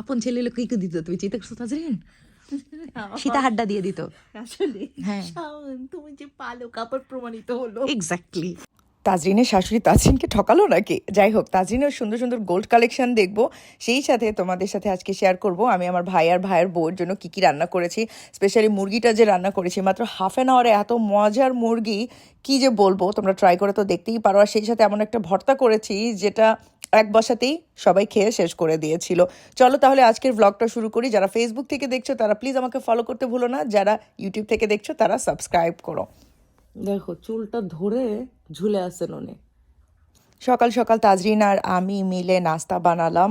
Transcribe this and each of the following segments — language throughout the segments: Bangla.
আপন ছেলে লোক কি দিত তুমি চিন্তা করছ তাজরিন? সীতা হাড্ডা দিয়ে দিত। আসলে হ্যাঁ। শাওন তুমি যে পালো কাপড় প্রমাণিত হলো। এক্স্যাক্টলি তাজরিনের শাশুড়ি তাজরিনকে ঠকালো নাকি? যাই হোক তাজরিনের সুন্দর সুন্দর গোল্ড কালেকশন দেখব। সেই সাথে তোমাদের সাথে আজকে শেয়ার করব আমি আমার ভাই আর ভাইয়ের বউয়ের জন্য কি কি রান্না করেছি। স্পেশালি মুরগিটা যে রান্না করেছি মাত্র হাফ অ্যান আওয়ারে এত মজার মুরগি কি যে বলব তোমরা ট্রাই করে তো দেখতেই পারো। আর সেই সাথে এমন একটা ভর্তা করেছি যেটা এক বসাতেই সবাই খেয়ে শেষ করে দিয়েছিল। চলো তাহলে আজকের ব্লগটা শুরু করি। যারা ফেসবুক থেকে দেখছ, তারা প্লিজ আমাকে ফলো করতে ভুলো না। যারা ইউটিউব থেকে দেখছ, তারা সাবস্ক্রাইব করো। দেখো, চুলটা ধরে ঝুলে আসেন ননে সকাল সকাল তাজরিন আর আমি মিলে নাস্তা বানালাম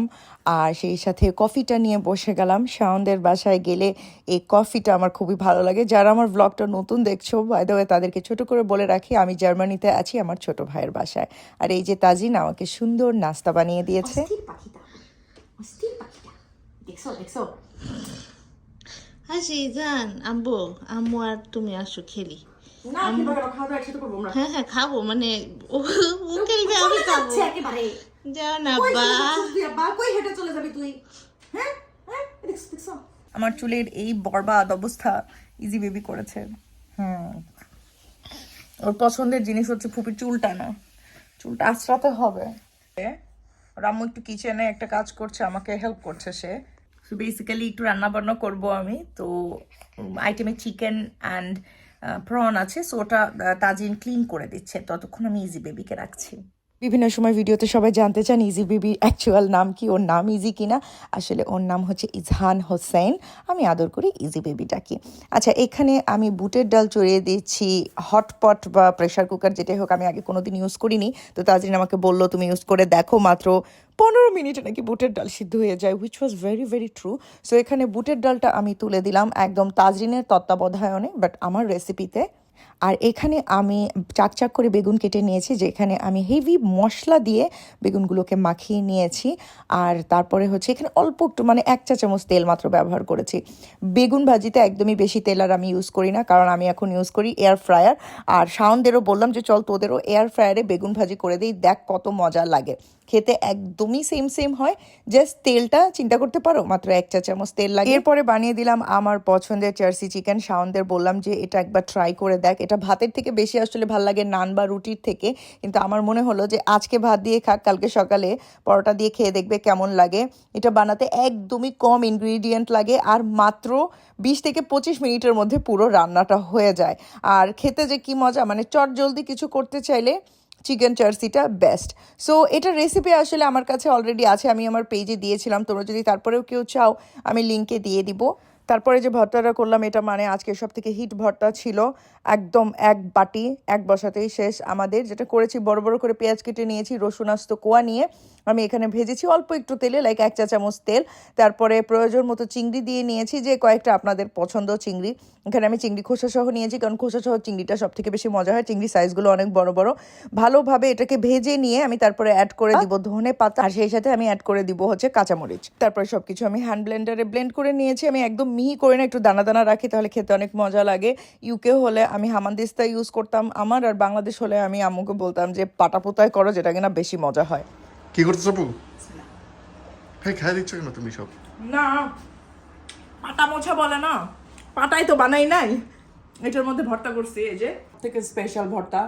আর সেই সাথে কফিটা নিয়ে বসে গেলাম। শাওনদের বাসায় গেলে এই কফিটা আমার খুবই ভালো লাগে। যারা আমার ব্লগটা নতুন দেখছ বাই দ্য ওয়ে তাদেরকে ছোট করে বলে রাখি আমি জার্মানিতে আছি আমার ছোট ভাইয়ের বাসায়। আর এই যে তাজরিন আমাকে সুন্দর নাস্তা বানিয়ে দিয়েছে। দেখছ হাসি জান আম্বু আম্মু আর তুমি আসো খেলি। হ্যাঁ হ্যাঁ খাব মানে ও ও আমি খাব। একেবারে। যাও না বা। বা কই হেঁটে চলে যাবি তুই? হ্যাঁ? হ্যাঁ? আমার চুলের এই বরবাদ অবস্থা ইজি বেবি করেছে। হুম। ওর পছন্দের জিনিস হচ্ছে ফুপির চুলটা না চুলটা আঁচড়াতে হবে। রামু একটু কিচেনে একটা কাজ করছে আমাকে হেল্প করছে সে। বেসিক্যালি একটু রান্না বান্না করব আমি। তো আইটেমে চিকেন অ্যান্ড প্রন আছে সো ওটা তাজিন ক্লিন করে দিচ্ছে। ততক্ষণ আমি ইজি বেবিকে রাখছি। বিভিন্ন সময় ভিডিওতে সবাই জানতে চান ইজি বেবির অ্যাকচুয়াল নাম কি, ওর নাম ইজি কিনা? আসলে ওর নাম হচ্ছে ইজহান হোসেন। আমি আদর করি ইজি বেবি ডাকি আচ্ছা এখানে আমি বুটের ডাল চড়িয়ে দিচ্ছি হটপট বা প্রেশার কুকার যেটাই হোক, আমি আগে কোনোদিন ইউজ করিনি। তো তাজরিন আমাকে বলল, তুমি ইউজ করে দেখো, মাত্র পনেরো মিনিটে নাকি বুটের ডাল সিদ্ধ হয়ে যায় which was very very true so এখানে বুটের ডালটা আমি তুলে দিলাম একদম তাজরিনের তত্ত্বাবধায়নে বাট আমার রেসিপিতে আর এখানে আমি চাক চাক করে বেগুন কেটে নিয়েছি, যেখানে আমি হেভি মশলা দিয়ে বেগুনগুলোকে মাখিয়ে নিয়েছি। আর তারপরে হচ্ছে এখানে অল্প একটু মানে এক চা চামচ তেল মাত্র ব্যবহার করেছি। বেগুন ভাজিতে একদমই বেশি তেল আর আমি ইউজ করি না, কারণ আমি এখন ইউজ করি এয়ার ফ্রায়ার আর শাওনদেরও বললাম যে, চল তোদেরও এয়ার ফ্রায়ারে বেগুন ভাজি করে দিই, দেখ কত মজা লাগে। খেতে একদমই সেম সেম হয় জাস্ট তেলটা চিন্তা করতে পারো, মাত্র এক চা চামচ তেল লাগে। এরপরে বানিয়ে দিলাম আমার পছন্দের চার্সি চিকেন শাওনদের বললাম যে, এটা একবার ট্রাই করে দেখ এটা ভাতের থেকে বেশি আসলে ভালো লাগে নান বা রুটির থেকে। কিন্তু আমার মনে হলো যে আজকে ভাত দিয়ে খাক, কালকে সকালে পরোটা দিয়ে খেয়ে দেখবে কেমন লাগে। এটা বানাতে একদমই কম ইনগ্রিডিয়েন্ট লাগে আর মাত্র বিশ থেকে পঁচিশ মিনিটের মধ্যে পুরো রান্নাটা হয়ে যায়। আর খেতে যে কি মজা মানে চট জলদি কিছু করতে চাইলে চিকেন চার্সিটা বেস্ট সো এটা রেসিপি আসলে আমার কাছে অলরেডি আছে, আমি আমার পেজে দিয়েছিলাম। তোমরা যদি তারপরেও কেউ চাও, আমি লিঙ্কে দিয়ে দিব। তারপরে যে ভর্তাটা করলাম এটা মানে আজকে সব থেকে হিট ভর্তা ছিল। একদম এক বাটি এক বসাতেই শেষ আমাদের। যেটা করেছি বড় বড় করে পেঁয়াজ কেটে নিয়েছি রসুন আস্ত কোয়া নিয়ে আমি এখানে ভেজেছি অল্প একটু তেলে লাইক এক চা চামচ তেল। তারপরে প্রয়োজন মতো চিংড়ি দিয়ে নিয়েছি যে কয়েকটা আপনাদের পছন্দ চিংড়ি। এখানে আমি চিংড়ি খোসা সহ নিয়েছি কারণ খোসা সহ চিংড়িটা সব থেকে বেশি মজা হয়। চিংড়ি সাইজগুলো অনেক বড় বড়। ভালোভাবে এটাকে ভেজে নিয়ে আমি তারপরে অ্যাড করে দিব ধনে পাতা। আর সেই সাথে আমি অ্যাড করে দিব হচ্ছে কাঁচামরিচ। তারপরে সবকিছু আমি হ্যান্ড ব্লেন্ডারে ব্লেন্ড করে নিয়েছি। আমি একদম মিহি করে না একটু দানা দানা রাখি তাহলে খেতে অনেক মজা লাগে। ইউকে হলে আমি হামানদিস্তা ইউজ করতাম আমার আর বাংলাদেশ হলে আমি আম্মুকে বলতাম যে পাটা পোতায় করো যেটা কিনা বেশি মজা হয়। কি করতেছ আপু? ভাই খাই দিচ্ছ কেন তুমি সব? না পাটা মোছা বলে না। পাটাই তো বানাই নাই। এটার মধ্যে ভর্তা করছি এই যে। থেকে স্পেশাল ভর্তা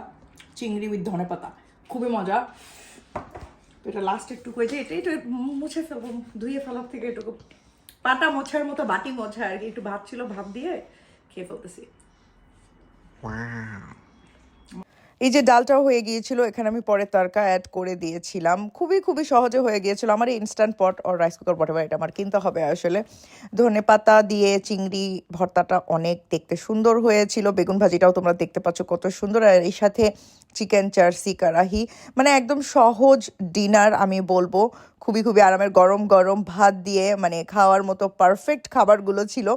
চিংড়ি উইথ ধনে পাতা। খুবই মজা। এটা লাস্ট একটু হয়েছে এটা একটু মুছে ফেলব ধুয়ে ফেলার থেকে এটুকু। পাটা মোছার মতো বাটি মোছা আর কি একটু ভাত ছিল ভাব দিয়ে খেয়ে ফেলতেছি। এই যে ডালটাও হয়ে গিয়েছিল, এখানে আমি পরে তরকা অ্যাড করে দিয়েছিলাম। খুবই খুবই সহজে হয়ে গিয়েছিল। আমার ইনস্ট্যান্ট পট আর রাইস কুকার পটে এটা আমার কিনতে হবে আসলে। ধনে পাতা দিয়ে চিংড়ি ভর্তাটা অনেক দেখতে সুন্দর হয়েছিল। বেগুন ভাজিটাও তোমরা দেখতে পাচ্ছ কত সুন্দর। আর এই সাথে চিকেন চার্সি কারাহি মানে একদম সহজ ডিনার আমি বলব। খুবই খুবই আরামের গরম গরম ভাত দিয়ে মানে খাওয়ার মতো পারফেক্ট খাবারগুলো ছিল।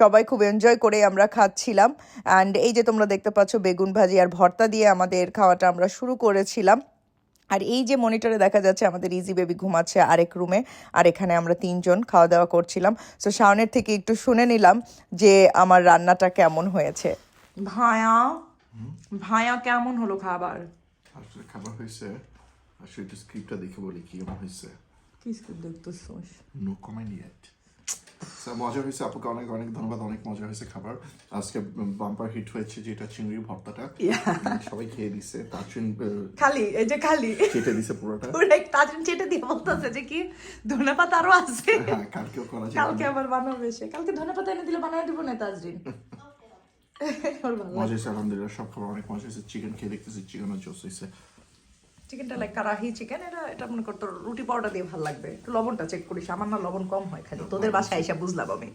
সবাই খুব এনজয় করে আমরা খাচ্ছিলাম। অ্যান্ড এই যে তোমরা দেখতে পাচ্ছ বেগুন ভাজি আর ভর্তা দিয়ে আমাদের খাওয়াটা আমরা শুরু করেছিলাম। আর এই যে মনিটরে দেখা যাচ্ছে আমাদের ইজি বেবি ঘুমাচ্ছে আরেক রুমে আর এখানে আমরা তিনজন খাওয়া দাওয়া করছিলাম। সো শাওনের থেকে একটু শুনে নিলাম যে আমার রান্নাটা কেমন হয়েছে। ভায়া ভায়া কেমন হলো খাবার? আসলে খাবার হয়েছে আসলে স্ক্রিপ্টটা দেখে বলি কি কেমন হয়েছে। কি কিছু দেখতেছোস? নো কমেন্ট ইয়েট মজা হয়েছে আপুকে অনেক অনেক ধন্যবাদ অনেক মজা হয়েছে খাবার। আজকে বাম্পার হিট হয়েছে যেটা চিংড়ির ভর্তাটা। সবাই খেয়ে দিছে তাজুন খালি এই যে খালি। চেটে দিছে পুরোটা। ওরা তাজিন চেটে দিয়ে বলতেছে যে কি ধনে পাতা আরও আছে। হ্যাঁ কালকেও করা কালকে আবার বানাবে সে কালকে ধনেপাতা এনে দিলে বানায় দিব না তাজরিন? মজা হয়েছে আলহামদুলিল্লাহ সব খাবার অনেক মজা হয়েছে। চিকেন খেয়ে দেখতেছি চিকেনের জোস হয়েছে। চিকেনটা লাইক কারাহি চিকেন এটা এটা মনে করতো রুটি পাউডার দিয়ে ভালো লাগবে। একটু লবণটা চেক করিস আমার না লবণ কম হয় খালি। তোদের বাসায় এসে বুঝলাম আমি।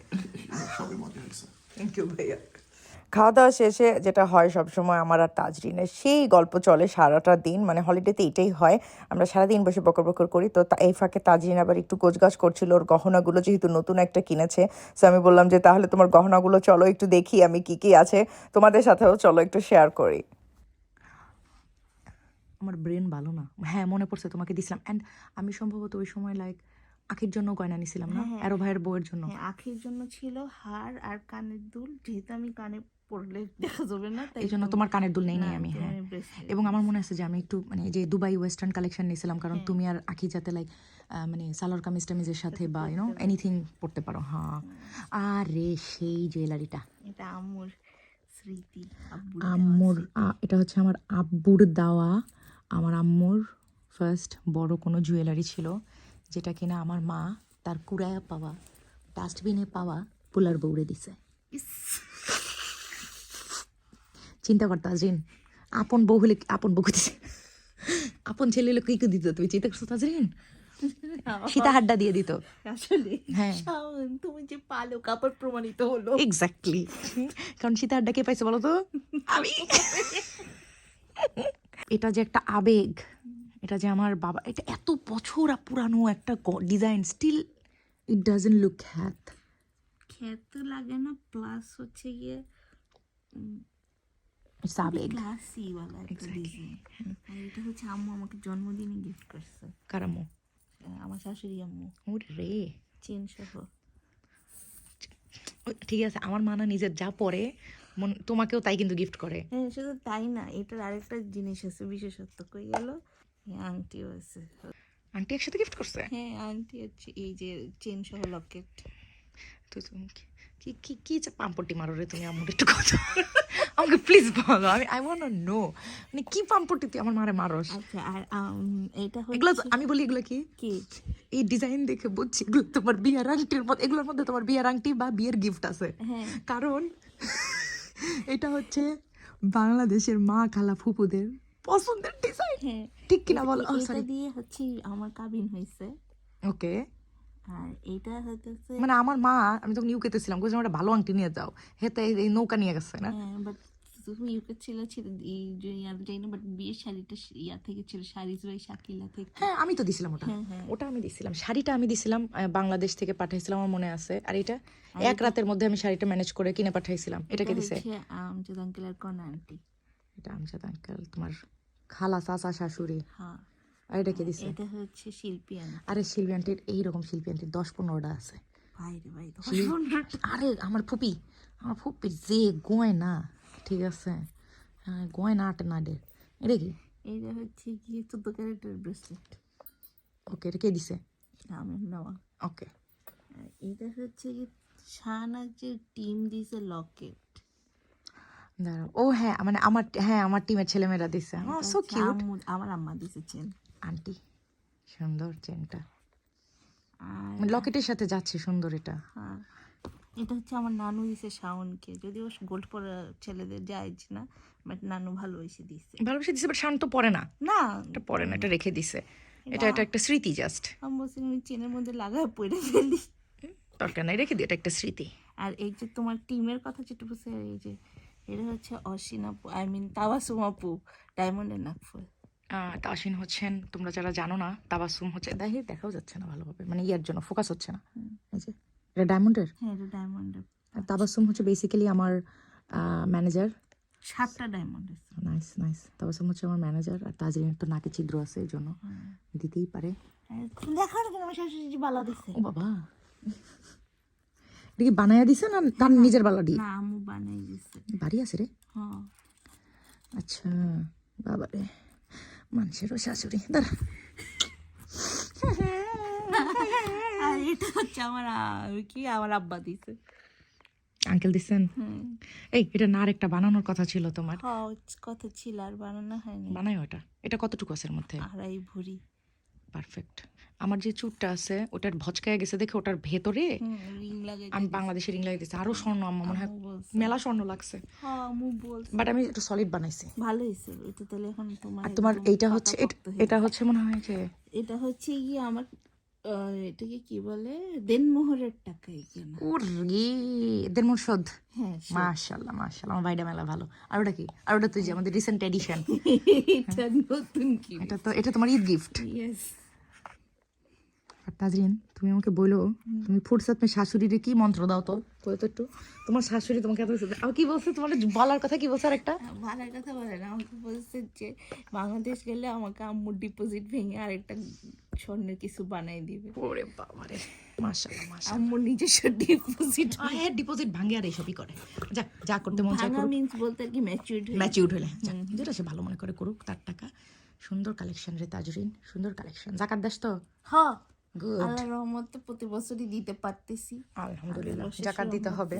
থ্যাংক ইউ ভাইয়া। খাওয়া দাওয়া শেষে যেটা হয় সবসময় আমার আর তাজরিনের সেই গল্প চলে সারাটা দিন মানে হলিডেতে এটাই হয়। আমরা সারাদিন বসে বকর বকর করি তো এই ফাঁকে তাজরিন আবার একটু গোছগাছ করছিল ওর গহনাগুলো যেহেতু নতুন একটা কিনেছে সো আমি বললাম যে তাহলে তোমার গহনাগুলো চলো একটু দেখি আমি কি কি আছে তোমাদের সাথেও চলো একটু শেয়ার করি। আমার ব্রেন ভালো না। হ্যাঁ মনে পড়ছে তোমাকে দিছিলাম। অ্যান্ড আমি সম্ভবত ওই সময় লাইক আখির জন্য গয়না নিছিলাম না? অ্যারো ভাইয়ের বউয়ের জন্য। হ্যাঁ আখির জন্য ছিল হার আর কানের দুল। যেহেতু আমি কানে পড়লে দেখা যাবে না তাই এই জন্য তোমার কানের দুল নেই আমি হ্যাঁ। এবং আমার মনে আছে যে আমি একটু মানে যে দুবাই ওয়েস্টার্ন কালেকশন নিয়েছিলাম কারণ তুমি আর আখি যাতে লাইক মানে সালোয়ার কামিজ টামিজের সাথে বা ইউনো এনিথিং পড়তে পারো হ্যাঁ। আরে সেই জুয়েলারিটা এটা আম্মুর স্মৃতি আম্মুর এটা হচ্ছে আমার আব্বুর দেওয়া আমার আম্মুর ফার্স্ট বড় কোনো জুয়েলারি ছিল যেটা কিনা আমার মা তার কুড়ায়া পাওয়া ডাস্টবিনে পাওয়া পোলার বউরে দিছে। চিন্তা করতে তাজরিন আপন বউ হলে আপন বউ দিছে? আপন ছেলে হলে কি কি দিত? তুমি চিন্তা করছ তাজরিন? সীতা হাড্ডা দিয়ে দিত। আসলে হ্যাঁ। তুমি যে পালো কাপড় প্রমাণিত হলো। এক্স্যাক্টলি কারণ সীতা হাড্ডা কে পাইছে বলো তো? আমি। এটা যে একটা আবেগ এটা যে আমার বাবা এটা এত বছর পুরানো একটা design still it doesn't look hath খেত লাগে না প্লাস হচ্ছে গিয়ে ইটস আবেগ। ক্লাসি वाला একটা ডিজাইন আর এটা হচ্ছে আম্মু আমাকে জন্মদিনে গিফট করছে। কারামো আমার শাশুড়ি আম্মু। ওরে রে। চেন সহ ঠিক আছে আমার মানা নিজের যা পরে তোমাকেও তাই কিন্তু গিফট করে। হ্যাঁ শুধু তাই না এটার আরেকটা জিনিস আছে বিশেষত্ব কই গেল? আংটিও আছে। আন্টি একসাথে গিফট করছে? হ্যাঁ আংটি হচ্ছে এই যে চেন সহ লকেট তো তুমি কি- কি কি পাম্পটি মারো রে তুমি আমাকে একটু কথা আমাকে প্লিজ বলো আমি আই ওয়ান্ট নো মানে কি পাম্পটি তুই আমার মারে মারস? আচ্ছা আর এটা এগুলো আমি বলি এগুলো কি? কি? এই ডিজাইন দেখে বুঝছি এগুলো তোমার বিয়ের আংটির মধ্যে এগুলোর মধ্যে তোমার বিয়ের আংটি বা বিয়ের গিফট আছে। হ্যাঁ। কারণ এটা হচ্ছে বাংলাদেশের মা খালা ফুপুদের পছন্দের ডিজাইন হ্যাঁ। ঠিক কিনা বলো? এ- এটা দিয়ে হচ্ছে আমার কাবিন হয়েছে। ওকে আর এটা হচ্ছে মানে আমার মা আমি তখন ইউকেতে ছিলাম কইছিলাম একটা ভালো আংটি নিয়ে যাও। হেতে এই- এই নৌকা নিয়ে গেছে না? হ্যাঁ বাট তুমি ইউকে ছিল ছিল এই যে যাই না বাট বিয়ের শাড়িটা ইয়া থেকে ছিল শাড়িজ বাই শাকিলা থেকে। হ্যাঁ আমি তো দিছিলাম ওটা। হ্যাঁ, হ্যাঁ। ওটা আমি দিছিলাম। শাড়িটা আমি দিছিলাম বাংলাদেশ থেকে পাঠাইছিলাম আমার মনে আছে। আর এটা এক রাতের মধ্যে আমি শাড়িটা ম্যানেজ করে কিনে পাঠাইছিলাম এটা কে দিছে। আমজাদ আঙ্কেল আর কন আন্টি এটা আমজাদ আঙ্কেল তোমার খালা চাচা শাশুড়ি। হ্যাঁ। আর এটা কে দিছে। এটা হচ্ছে শিল্পী আন্টি আরে শিল্পী আন্টির এইরকম শিল্পী আন্টির দশ পনেরোটা আছে। আরে আমার ফুপি আমার ফুপির যে গয়না ঠিক আছে। হ্যাঁ গয়না আটে না ডে এটা কি? এটা হচ্ছে গিয়ে চোদ্দ ক্যারেক্টার ব্রেসলেট ওকে এটা কে দিছে? আমার নেওয়া। ওকে। এটা হচ্ছে কি শাহনাজের টিম দিছে লকেট। দাঁড়াও। ও হ্যাঁ মানে আমার হ্যাঁ আমার টিমের ছেলেমেয়েরা দিছে। ও সো কিউট আমার আম্মা দিছে চেন আন্টি সুন্দর চেনটা লকেটের সাথে যাচ্ছে সুন্দর এটা। হ্যাঁ। এটা হচ্ছে আমার নানু দিছে শাওনকে। যদিও গোল্ড পরা ছেলেদের যাইজ না বাট নানু ভালোবেসে দিছে। ভালোবেসে দিছে বাট শান্ত পরে না। না। এটা পরে না এটা রেখে দিছে। এটা এটা একটা স্মৃতি জাস্ট আমি বলছি আমি চেনের মধ্যে লাগায় পড়ে ফেলি। দরকার নাই রেখে দিই এটা একটা স্মৃতি। আর এই যে তোমার টিমের কথা যেটা বলছে আর এই যে এটা হচ্ছে অসিন আপু আই মিন তাওয়াসুম আপু ডায়মন্ডের নাকফুল আহ, তাসিন হচ্ছেন তোমরা যারা জানো না তাবাসুম হচ্ছে দেখে দেখাও যাচ্ছে না ভালোভাবে মানে ইয়ার জন্য ফোকাস হচ্ছে না। এই যে। এটা ডায়মন্ডের হ্যাঁ এটা ডায়মন্ডের তাবাসুম হচ্ছে বেসিক্যালি আমার ম্যানেজার সাতটা ডায়মন্ড নাইস নাইস তাবাসুম হচ্ছে আমার ম্যানেজার আর তাজরিনের তো নাকে ছিদ্র আছে এই জন্য দিতেই পারে। আর তুমি দেখো কেন আমার শাশুড়ি বালা দিছে। ও বাবা। এটা কি বানায়া দিছে না তার নিজের বালাডি না আমু বানাই দিছে। বাড়ি আছে রে? হ্যাঁ। আচ্ছা বাবা রে মানুষেরও শাশুড়ি। দাঁড়া এটা হচ্ছে আমার কি আমার আব্বা দিছে আঙ্কেল দিচ্ছেন হুম এই এটা না আরেকটা বানানোর কথা ছিল তোমার কথা ছিল আর বানানো হয়নি বানাই ওটা এটা কতটুকু আছে এর মধ্যে আড়াই ভরি পারফেক্ট আমার যে চুটটা আছে ওটার ভচকায় গেছে দেখে ওটার ভেতরে রিং আমি বাংলাদেশে রিং লাগিয়ে দিয়েছি আরও স্বর্ণ আমার মনে হয় মেলা স্বর্ণ লাগছে বাট আমি একটু সলিড বানাইছি ভালো হয়েছে এটা তাহলে এখন তোমার আর তোমার এইটা হচ্ছে এট- হচ্ছে মনে হয় যে এটা হচ্ছে গিয়ে আমার এটাকে কি বলে? দেনমোহরের টাকাই কেনা। এদের মোট শোধ। হ্যাঁ মাশাল্লাহ মাশাল্লাহ আমার ভাইটা মেলা ভালো। আর ওটা কি? আর ওটা তুই যে আমাদের রিসেন্ট এডিশন এটা নতুন কি এটা তো এটা তোমার ঈদ গিফট ইয়েস তাজরিন তুমি আমাকে বলো তুমি ফুরসাত মে শাশুড়িরে কি মন্ত্র দাও তো? বলো তো একটু। তোমার শাশুড়ি তোমাকে এত আর কি বলছে? তোমার বলার কথা কি বলছে আর একটা ভালো কথা বলে না আমাকে বলছে যে বাংলাদেশ গেলে আমাকে আম্মুর ডিপোজিট ভেঙে আরেকটা স্বর্ণের কিছু বানাই দিবে। ওরে বাবা রে মাশাল্লাহ মাশাল্লাহ আম্মুর নিজস্ব ডিপোজিট হ্যাঁ ডিপোজিট ভাঙে আর এইসবই করে। যা যা করতে মন চায় করুক। মিন্স বলতে আর কি ম্যাচিউড হয়ে ম্যাচিউড হলে যাক, যেটা সে ভালো মনে করে করুক তার টাকা। সুন্দর কালেকশন রে তাজরিন সুন্দর কালেকশন জাকাত দাস তো? হ্যাঁ গুড আল্লাহ রহমত প্রতি বছরই দিতে পারতেছি। আলহামদুলিল্লাহ আল্লাহর জাকাত দিতে হবে।